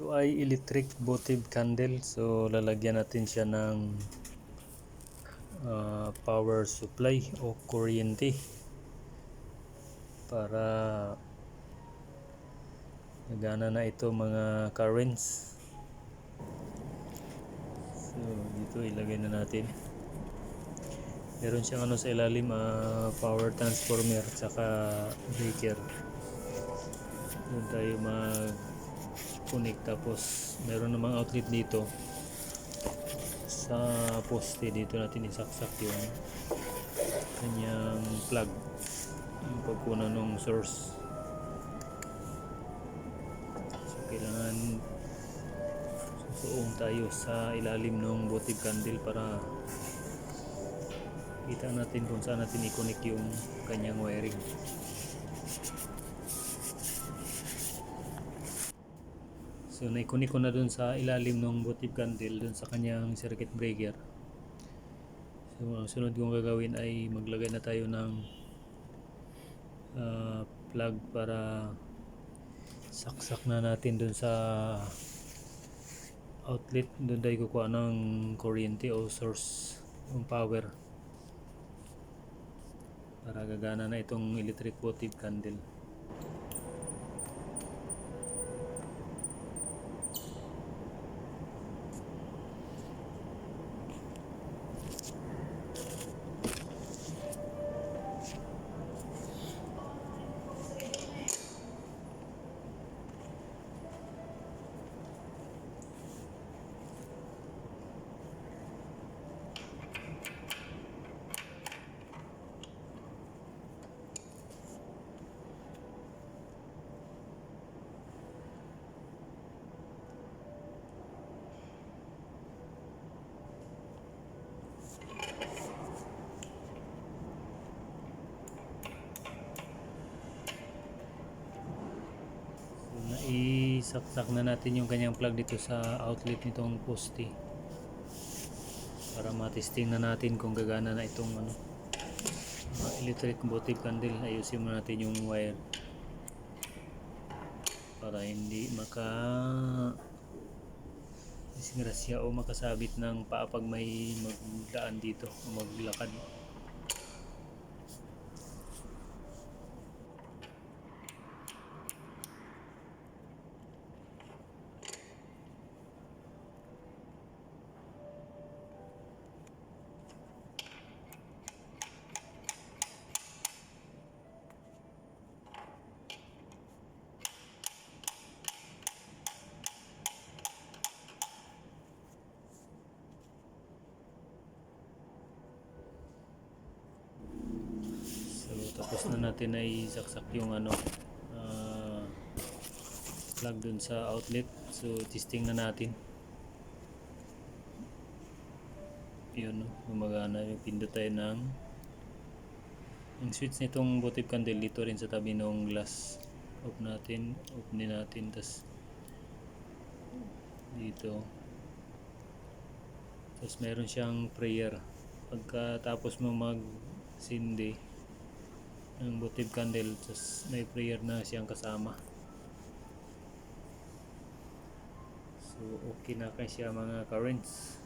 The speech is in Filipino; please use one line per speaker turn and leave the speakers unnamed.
Ito ay electric votive candle. So lalagyan natin siya ng ah, power supply o kuryente para nagana na ito mga currents. So dito ilagay na natin. Meron siyang ano sa ilalim ah, power transformer at saka breaker. Doon tayo mag connect. Tapos meron namang outlet dito. Sa poste dito natin isaksak yung kanyang plug. Yung pagkunan ng source. So kailangan susuong tayo sa ilalim ng votive candle para kita natin kung saan natin i-connect yung kanyang wiring So naikunik ko na dun sa ilalim ng votive candle dun sa kanyang circuit breaker. So ang sunod kong gagawin ay maglagay na tayo ng ah, plug para saksak na natin dun sa outlet dun tayo kukuha ng kuryente o source ng power para gagana na itong electric votive candle. So, naisaksak na natin yung kanyang plug dito sa outlet nitong poste. Para matesting na natin kung gagana na itong ano electric votive candle. Ayusin mo natin yung wire. Para hindi maka disgrasya o makasabit ng paa pag may magdaan dito o maglakad So tapos na natin ay saksak yung ano ah, plug dun sa outlet. So testing na natin. Yun, no? gumagana yung pindot tayo ng yung switch nitong votive candle dito rin sa tabi ng glass. Off natin, off din natin, tas dito. Tapos meron siyang prayer. Pagkatapos mo mag sindi ng votive candle, tapos may prayer na siyang kasama. So, okay na kaya siya mga currents.